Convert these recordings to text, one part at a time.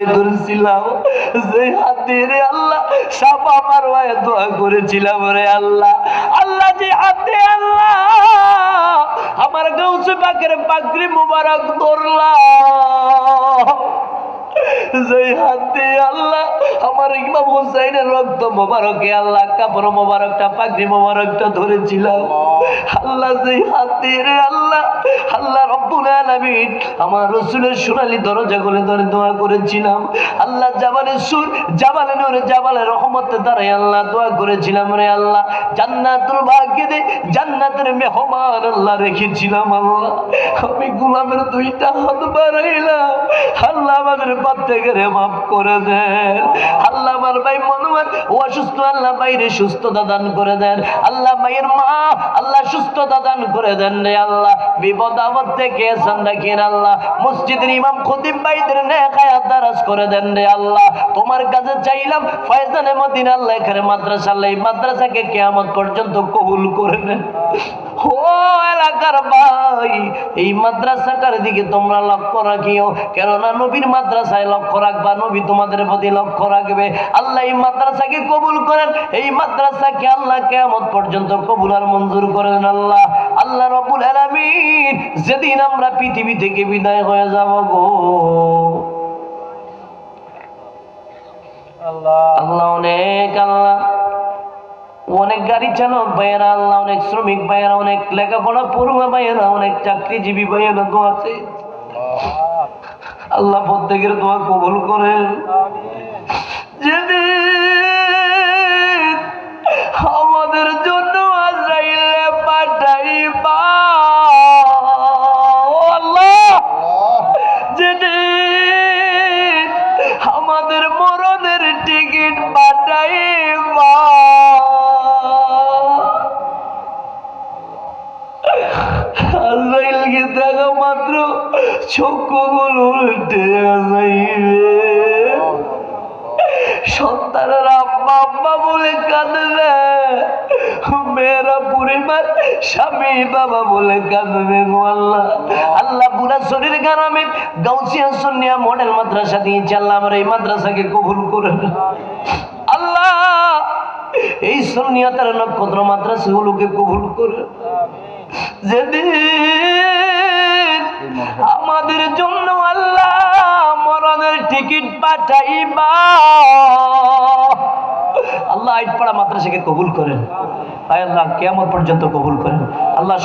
যে হাত রে আল্লাহ সাপ আমার ভাইয়ে দোয়া করেছিলাম রে আল্লাহ। আল্লাহ যে হাতে আল্লাহ, আমার গৌসে পাকের পাগড়ি মুবারক ধরলাম। আল্লাহ রে আল্লাহ দ্বারাই আল্লাহ দোয়া করেছিলাম রে আল্লাহ। জান্নাতুল ভাগ্যে দে জান্নাতের মেহমান আল্লাহ রেখেছিলাম আল্লাহ। আমি গোলামের দুইটা হাত বাড়াইলাম। আল্লাহ আমাদের পাতে করে মাফ করে দেন। আল্লাহ আমার ভাই মনোমান অসুস্থ, আল্লাহ সুস্থতা দান করে দেন। আল্লাহ মা, আল্লাহ সুস্থতা দান করে দেন রে আল্লাহ। বিপদ আপদ থেকে এসান আল্লাহ। মসজিদের ইমাম ভাইদের দারাজ করে দেন রে আল্লাহ। তোমার কাছে চাইলাম ফয়জানে মদিনা আল্লাহ এখানে মাদ্রাসা আল্লাহ মাদ্রাসাকে কেয়ামত পর্যন্ত কবুল করে নেন। ও এলাকার ভাই এই মাদ্রাসাটার দিকে তোমরা লক্ষ্য রাখিও। কেননা নবীর মাদ্রাসায় লক্ষ্য রাখবা নবী তোমাদের প্রতি লক্ষ্য রাখবে। আল্লাহ এই মাদ্রাসাকে কবুল করেন এই মাদ্রাসাকে আল্লাহ কেমন পর্যন্ত কবুল আর মঞ্জুর করেন আল্লাহ। আল্লাহ রবুল আলামিন যেদিন আমরা পৃথিবী থেকে বিদায় হয়ে যাব গো। আল্লাহ অনেক আল্লাহ। অনেক গাড়ি চালক ভাইয়েরা আল্লাহ অনেক শ্রমিক ভাইয়েরা অনেক লেখাপড়া পড়ুয়া ভাইয়েরা অনেক চাকরিজীবী ভাইয়েরা তো আছে। আল্লাহ। প্রত্যেকের তোমার কবুল করেন। যেদিন সন্তানের আব্বা আব্বা বলে কাঁদবে। মেয়েরা পরিবার স্বামী বাবা বলে কাঁদবে গো আল্লাহ। আল্লাহ পুরা শরীর গ্রামে গাউসিয়া সন্নিয়া মডেল মাদ্রাসা দিয়েছে। আল্লাহ আমার এই মাদ্রাসাকে কবুল করে। আল্লাহ এই সন্নিয়াতার নক্ষত্র মাদ্রাসাগুলোকে কবুল করে যেদিন মাদ্রাসাকে কবুল করেন। আল্লাহ কেমন পর্যন্ত কবুল করেন। আল্লাহ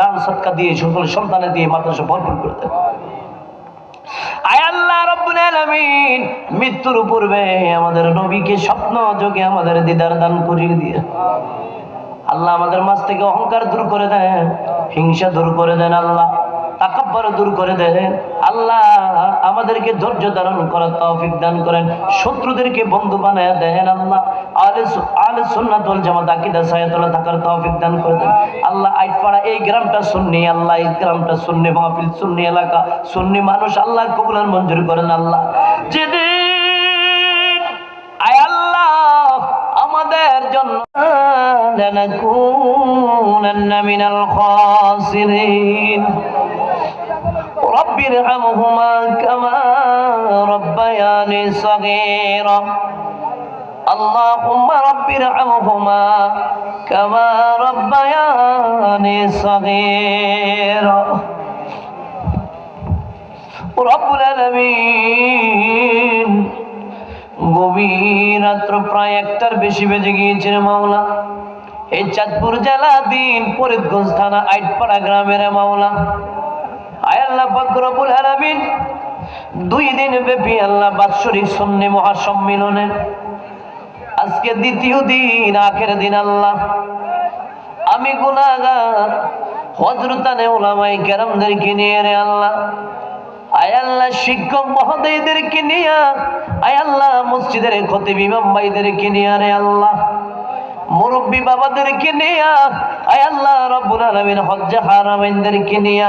দান সৎকা দিয়ে সন্তানে দিয়ে মাদ্রাসা ভরপুর করে দেন। মৃত্যুর পূর্বে আমাদের নবীকে স্বপ্ন যোগে আমাদের দিদার দান করিয়ে দিয়ে। আল্লাহ আমাদের মাঝ থেকে অহংকার দূর করে দেন, হিংসা দূর করে দেন আল্লাহ। তাকাব্বর দূর করে দেন আল্লাহ আমাদেরকে ধৈর্য ধারণ করার তৌফিক দান করেন শত্রুদেরকে বন্ধু বানায় দেন আল্লাহ আলে সু- আলে সুন্নাত ওয়াল জামাত আকীদা সায়াতুল্লাহ থাকার তৌফিক দান করে দেন আল্লাহ আইটপাড়া এই গ্রামটা সুন্নি আল্লাহ এই গ্রামটা সুন্নি মাহফিল সুন্নি এলাকা সুন্নি মানুষ আল্লাহ কবুল আর মঞ্জুর করেন আল্লাহ যেদিন আয় আল্লাহ আমাদের জন্য لنكونن من الخاسرين رب ارحمهما كما ربياني صغيرا اللهم رب ارحمهما كما ربياني صغيرا رب العالمين গভীর রাত্র প্রায় একটার বেশি বেজে গিয়েছে রে মাওলা এই চাঁদপুর জেলা দিন ফরিদগঞ্জ থানা আইটপাড়া গ্রামের রে মাওলা আয় আল্লাহ দুই দিন ব্যাপী আল্লাহ সন্নি আজকে দ্বিতীয় দিন, আখের দিন আল্লাহ। আমি হজরতানে ওলামাই কেরামদেরকে নিয়ে রে আল্লাহ। আয় আল্লাহ শিক্ষক মহোদয়দেরকে নিয়ে, আয় আল্লাহ মসজিদের খতিব ইমাম নিয়ে রে আল্লাহ। মুরব্বী বাবাদেরকে নিয়ে, আয় আল্লাহ রব্বুল আলামিন হজ্জা হারামাইনদেরকে নিয়ে।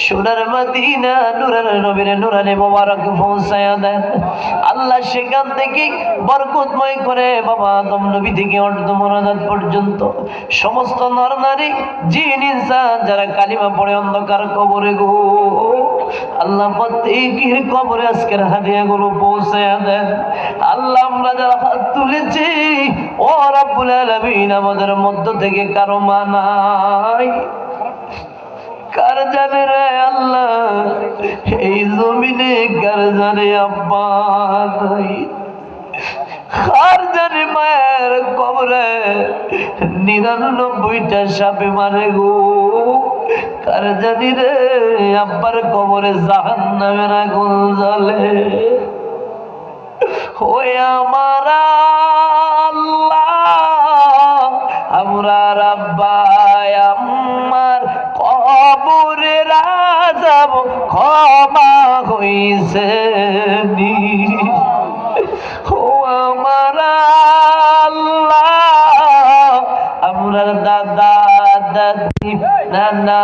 সোনার মদিনা, নুরার নবীর নুরানি মোবারক পৌঁছায়া দেন। আল্লাহ সেখান থেকে বরকতময় করে বাবা আদম নবী থেকে অর্ধ মনাজাত পর্যন্ত সমস্ত নর নারী, জিন, ইনসান যারা কালিমা পড়ে অন্ধকার কবরে গো, আল্লাহ প্রত্যেকের কবরে আজকের হাদিয়া গুলো পৌঁছায়া দেন। আল্লাহ আমরা যারা হাত তুলেছি, ও রাব্বুল আমাদের মধ্য থেকে কারও মানাই কার জানে রে আল্লাহ? এই জমিনে কার জানে আব্বা নাই? কার মায়ের কবরে নিরানব্বইটা সাপে মারে গো? কার জানি রে আব্বার কবরে জাহান নামে না গোল জলে ওই আমার আল্লাহ, আমরা রাব্বাই আমার কবরে রাজাব ক্ষমা হইছে ও আমার আল্লাহ আমরা দাদা দাদি নানা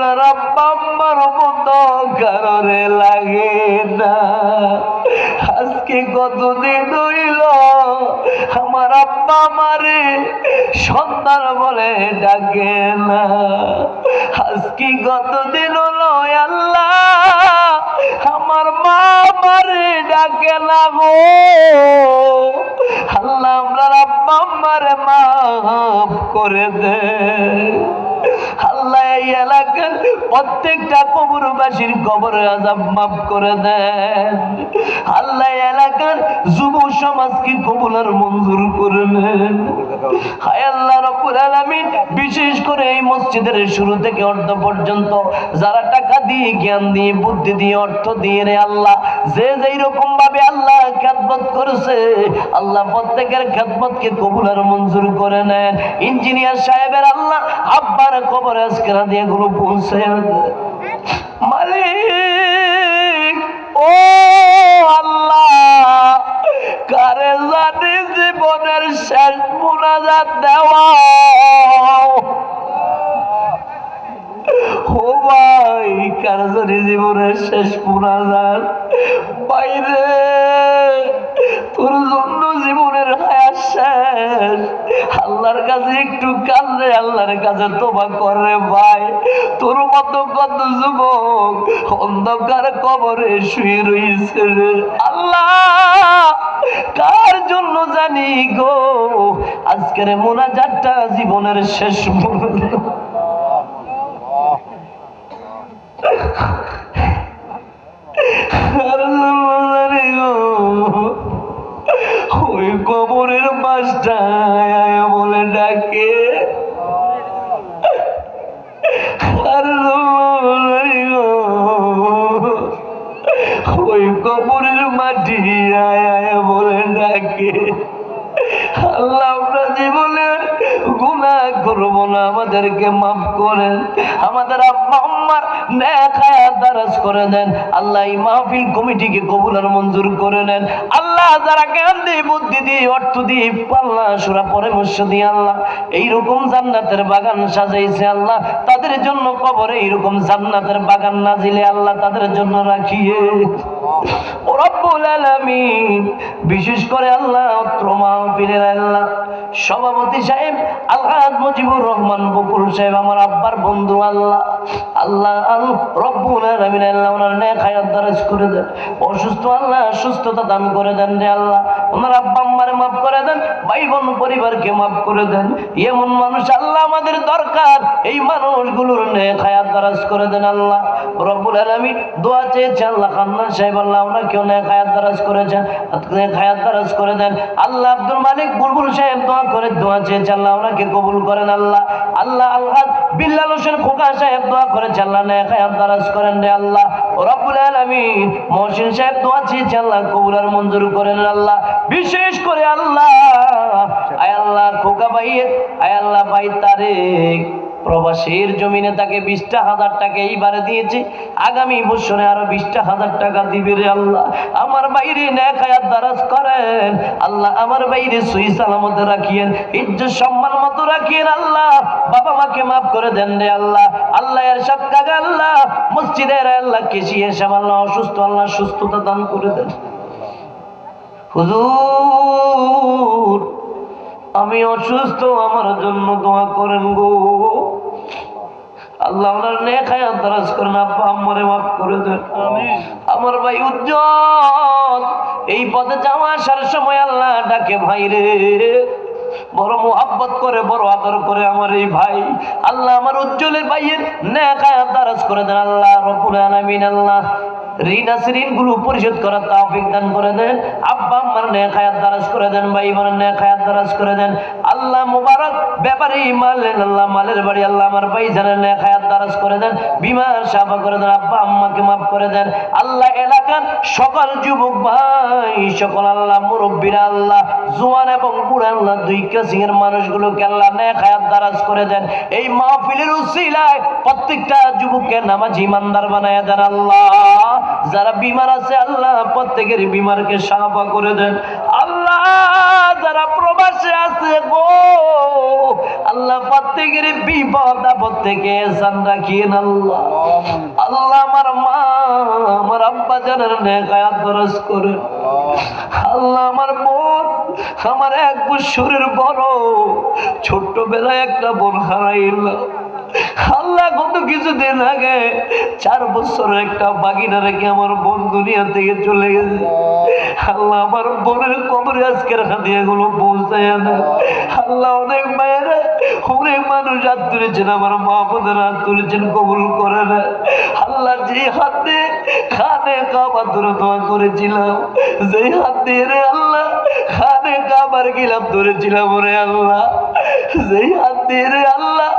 আপনার আব্বা আম্মার লাগে না। আজকে কতদিন হইল, আমার আব্বা আমারে সন্তান বলে ডাকে না। আজকে কতদিন হলো আল্লাহ, আমার মা আমারে ডাকে না গো। আল্লাহ আপনার আব্বা আম্মারে মাফ করে দে। আল্লাহ এলাকার প্রত্যেকটা কবরবাসীর কবর আজাব মাফ করে দেন। আল্লাহ এলাকার যুব সমাজকে কবুলার মঞ্জুর হায় আল্লাহ রব্বুল আলামিন, বিশেষ করে এই মসজিদের শুরু থেকে অর্ধ পর্যন্ত যারা টাকা দিয়ে জ্ঞান দিয়ে, বুদ্ধি দিয়ে, অর্থ দিয়ে রে আল্লাহ, যে যেই রকম ভাবে আল্লাহ খেদমত করেছে, আল্লাহ প্রত্যেকের খেদমতকে কবুলার মঞ্জুর করে নেন। ইঞ্জিনিয়ার সাহেবের আল্লাহ আব্বার কবর আজকে দিয়ে গুলো পৌঁছে মালিক, ও আল্লাহ, কারে জানি জীবনের শেষ মোনাজাত দেওয়া? ও ভাই, কার জানি জীবনের শেষ মোনাজাত? বাইরে, তোর জন্য জীবনের হায়াত শেষ। আল্লাহর কাছে একটু কান্দে আল্লাহর কাছে তোমা করে ভাই। তোর মতো কত যুবক অন্ধকার কবরে শুয়ে রয়েছে রে। আল্লাহ, কার জন্য জানি গো? আজকের মোনাজাতটা জীবনের শেষ জানি গো। ওই কবরের পাশটায় বলে ডাকে। ওই কবরের মাটি আয় বলে ডাকে। আল্লাহ বলে জীবনের গুণা করব না, আমাদেরকে মাফ করেন। আমাদের আব্বা আম্মার দারাজ করে দেন। আল্লাহ এই মাহফিল কমিটিকে কবুল আর মঞ্জুর করে নেন। আল্লাহ যারা জ্ঞান দিয়ে, বুদ্ধি দিয়ে, অর্থ দিয়ে, পাল্লা, সুরা পরামর্শ দিয়ে আল্লাহ এইরকম জান্নাতের বাগান সাজাইছে আল্লাহ, তাদের জন্য কবরে এইরকম জান্নাতের বাগান না নাজিলে আল্লাহ তাদের জন্য রাখিয়ে। রব্বুল আলামিন, বিশেষ করে আল্লাহ অত্র মাহফিলের আল্লাহ সভাপতি সাহেব আলহাজ মুজিবুর রহমান, বকুল সাহেব, আমার আব্বার বন্ধু, আল্লাহ আল্লাহ আল রব্বুল আল্লাহ করে দেন। অসুস্থ আল্লাহ সুস্থতা দান করে দেন রে আল্লাহ, ওনার আব্বা আম্মারে মাফ করে দেন ভাই বোন পরিবারকে মাফ করে দেন। এমন মানুষ আল্লাহ আমাদের দরকার, এই মানুষগুলোর নেক হায়াত দারাজ করে দেন আল্লাহ। রব্বুল আলামিন, দোয়া চেয়েছে আল্লাহ, খান্নান সাহেব, আল্লাহ ওনাকেও নেক হায়াত দারাজ করেছেন, নেক হায়াত দারাজ করে দেন। আল্লাহ আব্দুল মালিক, বুলবুল সাহেব করে দোয়া চেয়েছে আল্লাহ ওনাকে কবুল করেন আল্লাহ। আল্লাহ আল্লাহ, বিল্লাল হোসেন খোকা সাহেব দোয়া করেছে আল্লাহ হায়াত দারাজ করেন রে আল্লাহ। রব্বুল আলামিন, মহসিন সাহেব দোয়া চেয়েছে আল্লাহ কবুল আর মঞ্জুর করেন আল্লাহ। বিশেষ করে আল্লাহ, আয় আল্লাহ খোকা ভাই আয় আল্লাহ ভাই তারেক। প্রবাসীর জমিনে তাকে বিশটা হাজার টাকা এইবারে দিয়েছে। আগামী বছরে আরও বিশটা হাজার টাকা দিবে রে আল্লাহ। আমার বাইরে নেখায়াত দারাজ করেন। আল্লাহ আমার বাইরে সুই সালামত রাখিয়েন, ইজ্জত সম্মান মতো রাখিয়েন আল্লাহ। বাবা মাকে মাফ করে দেন রে আল্লাহ। আল্লাহ এর কাকা আল্লাহ? মসজিদের আল্লাহ কেসি এসে আল্লাহ অসুস্থ, আল্লাহ সুস্থতা দান করে দেন। হুজুর, আমি অসুস্থ, আমার জন্য দোয়া করেন গো। আল্লাহ ওনার নেক হায়াত দরাজ করেন আব্বা আম্মারে মাফ করে দেন। আমার ভাই উজ্জ্বল এই পথে যাওয়া আসার সময় আল্লাহ ডাকে ভাই রে বড় মোহাব্বত করে বড় আদর করে আমার এই ভাই। আল্লাহ আমার উজ্জ্বলের ভাইয়ের নেখায় দারাজ করে দেন আল্লাহ রব্বুল আলামিন আল্লাহ আল্লাহ মুবারক ব্যাপারে মালেন আল্লাহ মালের বাড়ি, আল্লাহ আমার ভাই করে দেন। সাফা করে দেন, আব্বা আম্মাকে মাফ করে দেন। আল্লাহ সকল যুবক ভাই, সকল আল্লাহ মুরব্বীরা, আল্লাহ জোয়ান এবং বুড়া আল্লাহ দুই কাসিংয়ের মানুষগুলোকে আল্লাহ নেক হায়াত দারাজ করে দেন। এই মাহফিলের উসিলায় প্রত্যেকটা যুবককে নামাজ ইমানদার বানায় দেন আল্লাহ। যারা বিমার আছে, আল্লাহ প্রত্যেকের বিমারকে সাফা করে দেন। যারা প্রবাসে আছে গো, আল্লাহ প্রত্যেকের বিপদ আপদ থেকে রাখিয়েন আল্লাহ। আল্লাহ আমার মা, আমার আব্বা জানের নেকায়াত দরজ করে আল্লাহ আমার বোন, আমার এক বছরের বড়, ছোট্টবেলায় একটা বোন হারাইল। আল্লাহ কত কিছুদিন আগে। চার বছর একটা বাগিনা রেখে আমার বোন দুনিয়া থেকে চলে গেছে। আল্লাহ আমার বোনের কবরে আজকের হাতে এগুলো পৌঁছায় না। আল্লাহ অনেক মায়েরা, অনেক মানুষ হাত তুলেছেন, আমার মা বোনের হাত তুলেছেন, কবুল করে না। আল্লাহ যে হাতে খানে কাবা ধরে দোয়া করেছিলাম, যে হাত দিয়ে রে আল্লাহ খানে কাবার গিলাম ধরেছিলাম রে আল্লাহ। যেই হাত দিয়ে রে আল্লাহ